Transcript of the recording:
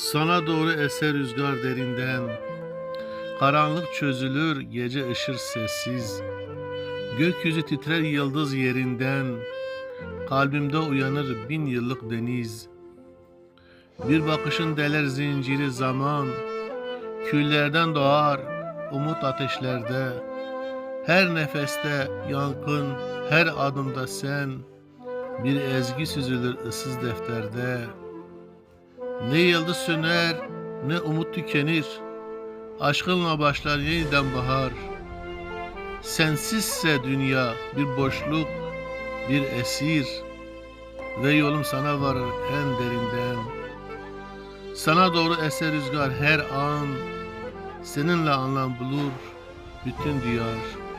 Sana doğru eser rüzgar derinden. Karanlık çözülür gece ışır sessiz. Gökyüzü titrer yıldız yerinden. Kalbimde uyanır bin yıllık deniz. Bir bakışın deler zinciri zaman. Küllerden doğar umut ateşlerde. Her nefeste yankın her adımda sen. Bir ezgi süzülür ıssız defterde ne yıldız söner, ne umut tükenir. Aşkınla başlar yeniden bahar. Sensizse dünya bir boşluk, bir esir. Ve yolum sana varır en derinden. Sana doğru eser rüzgar her an. Seninle anlam bulur bütün diyar.